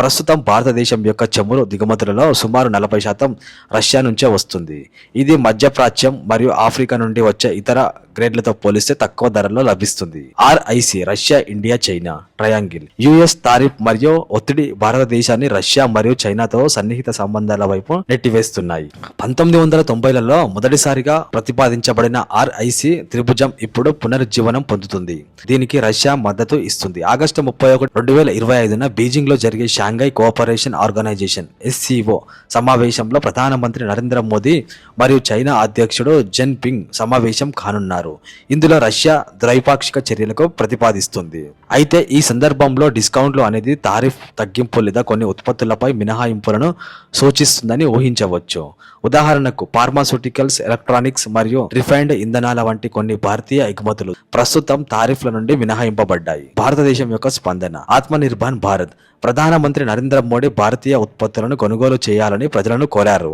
ప్రస్తుతం భారతదేశం యొక్క చమురు దిగుమతులలో సుమారు నలభై శాతం రష్యా నుంచే వస్తుంది. ఇది మధ్యప్రాచ్యం మరియు ఆఫ్రికా నుండి వచ్చే ఇతర గ్రేడ్లతో పోలిస్తే తక్కువ ధరలో లభిస్తుంది. RIC Russia India China triangle US tariff మరియు ఒత్తిడి భారతదేశాన్ని రష్యా మరియు చైనాతో సన్నిహిత సంబంధాల వైపు నెట్టివేస్తున్నాయి. పంతొమ్మిది వందల తొంభైలలో మొదటిసారిగా ప్రతిపాదించబడిన ఆర్ఐసి త్రిభుజం ఇప్పుడు పునరుజ్జీవనం పొందుతుంది. దీనికి రష్యా మద్దతు ఇస్తుంది. ఆగస్టు ముప్పై ఒకటి రెండు వేల ఇరవై ఐదున బీజింగ్లో జరిగే షాంఘై కోఆపరేషన్ ఆర్గనైజేషన్ ఎస్సీఓ సమావేశంలో ప్రధానమంత్రి నరేంద్ర మోదీ మరియు చైనా అధ్యక్షుడు జెన్ పింగ్ సమావేశం కానున్నారు. ఇందులో రష్యా ద్వైపాక్షిక చర్యలకు ప్రతిపాదిస్తుంది. అయితే ఈ సందర్భంలో డిస్కౌంట్లు అనేది తారిఫ్ తగ్గింపు లేదా కొన్ని ఉత్పత్తులపై మినహాయింపులను సూచిస్తుందని ఊహించవచ్చు. ఉదాహరణకు ఫార్మాస్యూటికల్స్ ఎలక్ట్రానిక్స్ మరియు రిఫైన్డ్ ఇంధనాల వంటి కొన్ని భారతీయ ఎగుమతులు ప్రస్తుతం తారిఫ్ల నుండి మినహాయింపబడ్డాయి. భారతదేశం యొక్క స్పందన ఆత్మనిర్భర్ భారత్ ప్రధానమంత్రి నరేంద్ర మోడీ భారతీయ ఉత్పత్తులను కొనుగోలు చేయాలని ప్రజలను కోరారు.